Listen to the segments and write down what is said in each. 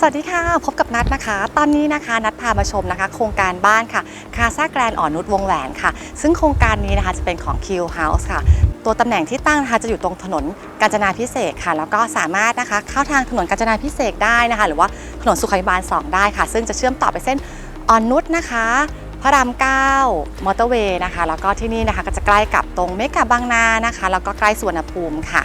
สวัสดีค่ะ พบกับนัดนะคะ ตอนนี้นะคะนัดพามาชมนะคะ โครงการบ้านค่ะคาซาแกรนอ่อนนุชวงแหวนค่ะ ซึ่งโครงการนี้นะคะจะเป็นของ Q House ค่ะ ตัวตำแหน่งที่ตั้งนะคะจะอยู่ตรงถนนกาญจนาพิเศษค่ะ แล้วก็สามารถนะคะเข้าทางถนนกาญจนาพิเศษได้นะคะ หรือว่าถนนสุขาภิบาล 2 ได้ค่ะ ซึ่งจะเชื่อมต่อไปเส้นอ่อนนุชนะคะพระราม9มอเตอร์เวย์นะคะ แล้วก็ที่นี่นะคะก็จะใกล้กับตรงเมกะบางนานะคะ แล้วก็ใกล้สวนภูมิค่ะ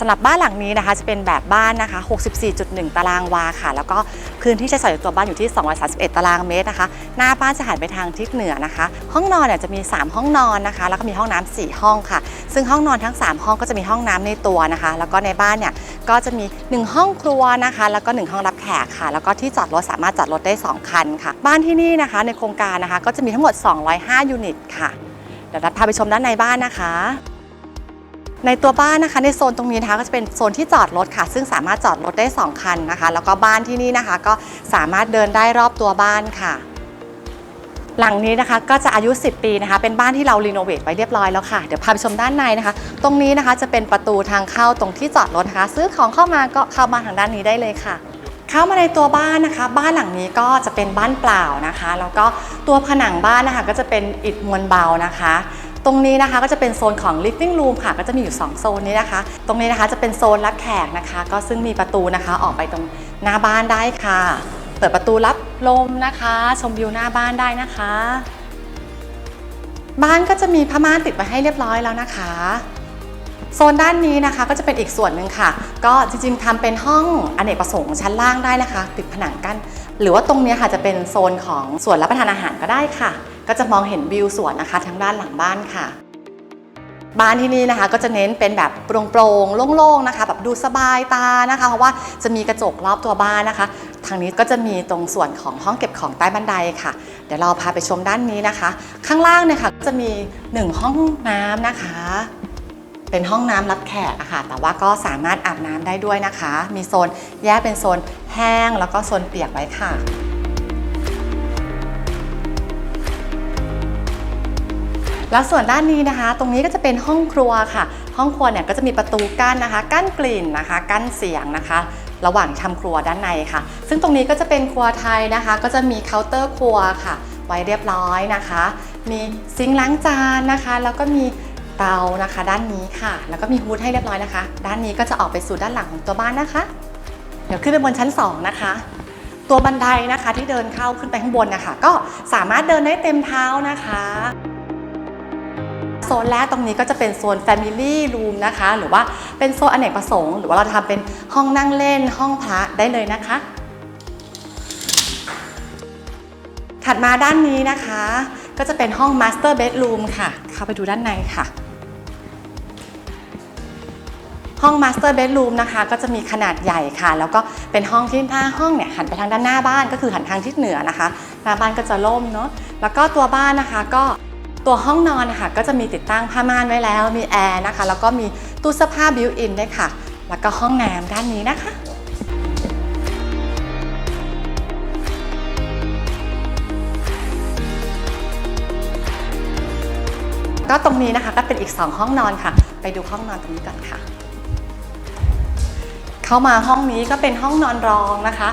สำหรับบ้านหลังนี้นะคะจะเป็นแบบบ้านนะคะ 64.1 ตารางวาค่ะ แล้วก็พื้นที่ใช้สอยตัวบ้านอยู่ที่ 231 ตารางเมตรนะคะ หน้าบ้านจะหันไปทางทิศเหนือนะคะ ห้องนอนเนี่ยจะมี 3 ห้องนอนนะคะ แล้วก็มีห้องน้ำ4ห้องค่ะ ซึ่งห้องนอนทั้ง 3 ห้องก็จะมีห้องน้ำในตัวนะคะ แล้วก็ในบ้านเนี่ยก็จะมี 1 ห้องครัวนะคะ แล้วก็ 1 ห้องรับแขกค่ะ แล้วก็ที่จอดรถสามารถจอดรถได้ 2 คันค่ะ บ้านที่นี่นะคะในโครงการนะคะ ก็จะมีทั้งหมด 205 ยูนิตค่ะ เดี๋ยวนัดพาไปชมด้านในบ้านนะคะ ในตัวบ้านนะคะในโซนตรงนี้นะคะก็จะเป็นโซนที่จอดรถค่ะ ซึ่งสามารถจอดรถได้ 2 คันนะคะ แล้วก็บ้านที่นี่นะคะ ก็สามารถเดินได้รอบตัวบ้านค่ะ หลังนี้นะคะก็จะอายุ 10 ปีนะคะ เป็นบ้านที่เรารีโนเวทไว้เรียบร้อยแล้วค่ะ เดี๋ยวพาไปชมด้านในนะคะ ตรงนี้นะคะจะเป็นประตูทางเข้าตรงที่จอดรถนะคะ ซื้อของเข้ามาก็เข้ามาทางด้านนี้ได้เลยค่ะเข้ามาในตัวบ้านนะคะ บ้านหลังนี้ก็จะเป็นบ้านเปล่านะคะ แล้วก็ตัวผนังบ้านนะคะก็จะเป็นอิฐมวลเบานะคะ ตรงนี้นะคะก็จะเป็นโซนของ living room ค่ะ ก็จะมีอยู่ 2 โซนนี้นะคะ ตรงนี้นะคะจะเป็นโซนรับแขกนะคะ ก็ซึ่งมีประตูนะคะออกไปตรงหน้าบ้านได้ค่ะ เปิดประตูรับลมนะคะ ชมวิวหน้าบ้านได้นะคะ บ้านก็จะมีผ้าม่านติดไว้ให้เรียบร้อยแล้วนะคะโซนด้านนี้นะคะก็จะเป็นอีกส่วนหนึ่งค่ะ ก็จริงๆทำเป็นห้องอเนกประสงค์ชั้นล่างได้นะคะ ติดผนังกั้นหรือว่าตรงนี้ค่ะจะเป็นโซนของส่วนรับประทานอาหารก็ได้ค่ะ ก็จะมองเห็นวิวสวนนะคะทางด้านหลังบ้านค่ะ บ้านที่นี่นะคะ ก็จะเน้นเป็นแบบโปร่งๆโล่งๆนะคะ แบบดูสบายตานะคะ เพราะว่าจะมีกระจกรอบตัวบ้านนะคะ ทางนี้ก็จะมีตรงส่วนของห้องเก็บของใต้บันไดค่ะ เดี๋ยวเราพาไปชมด้านนี้นะคะ ข้างล่างเนี่ยค่ะก็จะมีหนึ่งห้องน้ำนะคะ เป็นห้องน้ำรับแขกอะค่ะ แต่ว่าก็สามารถอาบน้ำได้ด้วยนะคะ มีโซนแยกเป็นโซนแห้งแล้วก็โซนเปียกไว้ค่ะ แล้วส่วนด้านนี้นะคะ ตรงนี้ก็จะเป็นห้องครัวค่ะ ห้องครัวเนี่ยก็จะมีประตูกั้นนะคะ กั้นกลิ่นนะคะ กั้นเสียงนะคะ ระหว่างทำครัวด้านในค่ะ ซึ่งตรงนี้ก็จะเป็นครัวไทยนะคะ ก็จะมีเคาน์เตอร์ครัวค่ะ ไว้เรียบร้อยนะคะ มีซิงค์ล้างจานนะคะ แล้วก็มีเตานะคะด้านนี้ค่ะ แล้วก็มีฮูดให้เรียบร้อยนะคะ ด้านนี้ก็จะออกไปสู่ด้านหลังของตัวบ้านนะคะ เดี๋ยวขึ้นไปบนชั้นสองนะคะ ตัวบันไดนะคะที่เดินเข้าขึ้นไปข้างบนนะคะก็สามารถเดินได้เต็มเท้านะคะ โซนแรกตรงนี้ก็จะเป็นโซน Family Room นะคะ หรือว่าเป็นโซนอเนกประสงค์ หรือว่าเราทำเป็นห้องนั่งเล่นห้องพระได้เลยนะคะ ถัดมาด้านนี้นะคะ ก็จะเป็นห้อง Master Bedroom ค่ะ เข้าไปดูด้านในค่ะ ห้อง Master Bedroom นะคะ ก็จะมีขนาดใหญ่ค่ะ แล้วก็เป็นห้องที่หน้าห้องเนี่ยหันไปทางด้านหน้าบ้านก็คือหันทางทิศเหนือนะคะหน้าบ้านก็จะล่มเนาะแล้วก็ตัวบ้านนะคะก็ ตัวห้องนอนนะคะก็จะมีติดตั้งผ้าม่านไว้แล้ว มีแอร์นะคะ แล้วก็มีตู้เสื้อผ้าบิวอินด้วยค่ะ แล้วก็ห้องน้ำด้านนี้นะคะก็ตรงนี้นะคะก็เป็นอีก 2 ห้องนอนค่ะ ไปดูห้องนอนตรงนี้ก่อนค่ะ เข้ามาห้องนี้ก็เป็นห้องนอนรองนะคะ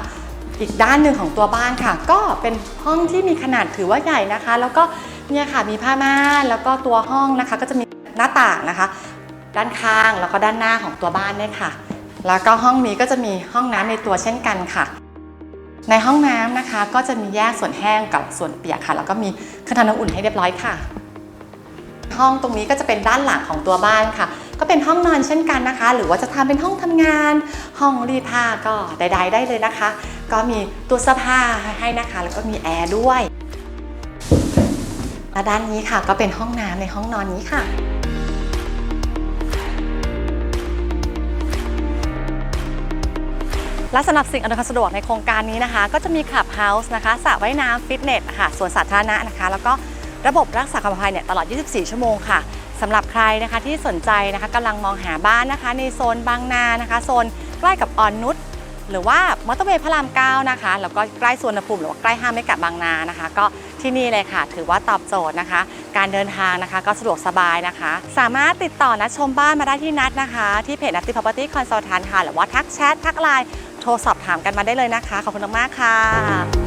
อีกด้านหนึ่งของตัวบ้านค่ะ ก็เป็นห้องที่มีขนาดถือว่าใหญ่นะคะ แล้วก็เนี่ยค่ะมีผ้าม่านแล้วก็ตัวห้องนะคะ ก็จะมีหน้าต่างนะคะ ด้านข้างแล้วก็ด้านหน้าของตัวบ้านด้วยค่ะ แล้วก็ห้องนี้ก็จะมีห้องน้ำในตัวเช่นกันค่ะ ในห้องน้ำนะคะ ก็จะมีแยกส่วนแห้งกับส่วนเปียกค่ะ แล้วก็มีเครื่องทำน้ำอุ่นให้เรียบร้อยค่ะ ห้องตรงนี้ก็จะเป็นด้านหลังของตัวบ้านค่ะ ก็เป็นห้องนอนเช่นกันนะคะ หรือว่าจะทำเป็นห้องทำงาน ห้องรีดผ้าก็ใดๆได้เลยนะคะ ก็มีตู้เสื้อผ้าให้นะคะ แล้วก็มีแอร์ด้วยและด้านนี้ค่ะก็เป็นห้องน้ำในห้องนอนนี้ค่ะและสำหรับสิ่งอำนวยความสะดวกในโครงการนี้นะคะ ก็จะมีคลับเฮาส์นะคะสระว่ายน้ำฟิตเนสค่ะสวนสาธารณะนะคะ แล้วก็ ระบบรักษาความปลอดภัยเนี่ยตลอด 24 ชั่วโมงค่ะสำหรับใครนะคะที่สนใจนะคะกำลังมองหาบ้านนะคะ ในโซนบางนานะคะ โซนใกล้กับออนนุชหรือว่ามอเตอร์เวย์พระราม9นะคะ แล้วก็ใกล้สวนภูมิหรือว่าใกล้ห้างไม่กับบางนานะคะ ก็ที่นี่เลยค่ะ ถือว่าตอบโจทย์นะคะ การเดินทางนะคะ ก็สะดวกสบายนะคะ สามารถติดต่อนัดชมบ้านมาได้ที่นัดนะคะ ที่เพจนัตติ property consultant ค่ะหรือว่าทักแชททักไลน์โทรสอบถามกันมาได้เลยนะคะ ขอบคุณมากค่ะ